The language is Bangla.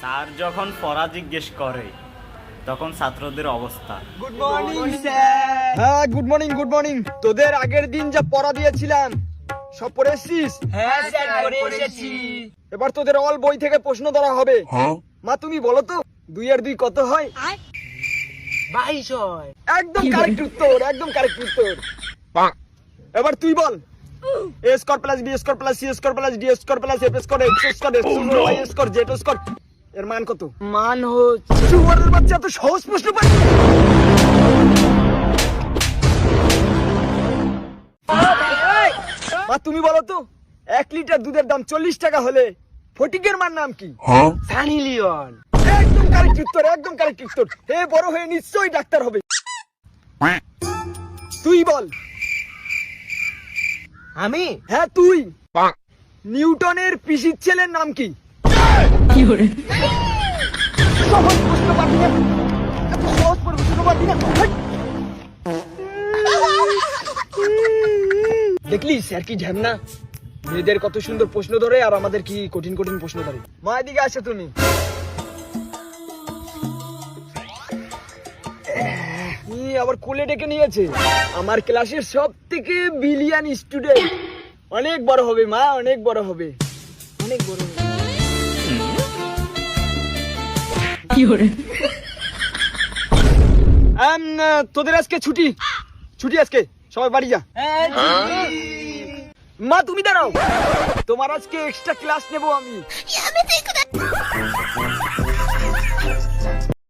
স্যার যখন পড়া জিজ্ঞেস করে তখন ছাত্রদের অবস্থা। গুড মর্নিং স্যার হ্যাঁ গুড মর্নিং গুড মর্নিং তোদের আগের দিন যা পড়া দিয়েছিলাম সব পড়ে এসছিস? হ্যাঁ স্যার পড়ে এসেছি। এবার তোদের অল বই থেকে প্রশ্ন ধরা হবে। মা তুমি বলো তো দুই আর দুই কত হয়? বাইশ হয়। একদম কারেক্ট উত্তর একদম কারেক্ট উত্তর। এবার তুই বল। A square plus B square plus C square plus D square plus F square X square X square Y square Z square এর মান কত? মান হচ্ছে বাচ্চা এত সহজ প্রশ্ন পাই মা তুমি বলো তো এক লিটার দুধের দাম চল্লিশ টাকা হলে ফটিকের মার নাম কি? সানি লিওন। একদম কারেক্ট উত্তর একদম কারেক্ট উত্তর। হে বড় হয়ে নিশ্চয়ই ডাক্তার হবে। তুই বল। আমি? হ্যাঁ তুই। নিউটনের পিসির ছেলের নাম কি? দেখলি, স্যার কি ঝ্যামনা মেয়েদের কত সুন্দর প্রশ্ন ধরে আর আমাদের কি কঠিন কঠিন প্রশ্ন ধরে। মা, এদিকে আসো তুমি। আবার কোলে ডেকে নিয়েছে। আমার ক্লাসের সব থেকে বিলিয়ন স্টুডেন্ট। অনেক বড় হবে মা, অনেক বড় হবে। অনেক বড় হবে। তোদের আজকে ছুটি। ছুটি আজকে। সবাই বাড়ি যা। মা তুমি দাঁড়াও। তোমার আজকে এক্সট্রা ক্লাস নেব আমি।